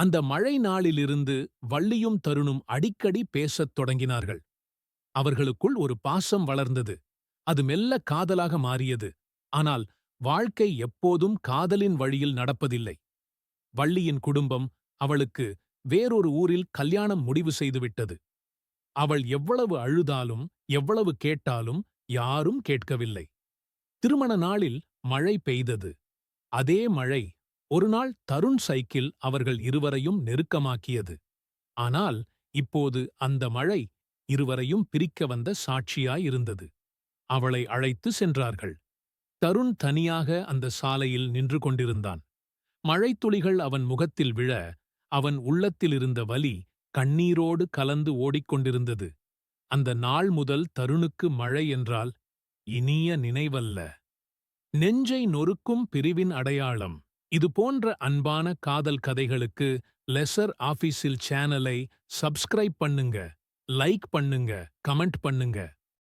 அந்த மழை நாளிலிருந்து வள்ளியும் தருணும் அடிக்கடி பேசத் தொடங்கினார்கள். அவர்களுக்குள் ஒரு பாசம் வளர்ந்தது. அது மெல்ல காதலாக மாறியது. ஆனால் வாழ்க்கை எப்போதும் காதலின் வழியில் நடப்பதில்லை. வள்ளியின் குடும்பம் அவளுக்கு வேறொரு ஊரில் கல்யாணம் முடிவு செய்துவிட்டது. அவள் எவ்வளவு அழுதாலும் எவ்வளவு கேட்டாலும் யாரும் கேட்கவில்லை. திருமண நாளில் மழை பெய்தது. அதே மழை ஒருநாள் தருண் சைக்கிள் அவர்கள் இருவரையும் நெருக்கமாக்கியது. ஆனால் இப்போது அந்த மழை இருவரையும் பிரிக்க வந்த சாட்சியாயிருந்தது. அவளை அழைத்து சென்றார்கள். தருண் தனியாக அந்த சாலையில் நின்று கொண்டிருந்தான். மழைத்துளிகள் அவன் முகத்தில் விழ அவன் உள்ளத்திலிருந்த வலி கண்ணீரோடு கலந்து ஓடிக்கொண்டிருந்தது. அந்த நாள் முதல் தருணுக்கு மழை என்றால் இனிய நினைவல்ல. நெஞ்சை நொறுக்கும் பிரிவின் அடையாளம். இது போன்ற அன்பான காதல் கதைகளுக்கு லெசர் ஆஃபீஸில் சேனலை சப்ஸ்கிரைப் பண்ணுங்க லைக் பண்ணுங்க கமெண்ட் பண்ணுங்க.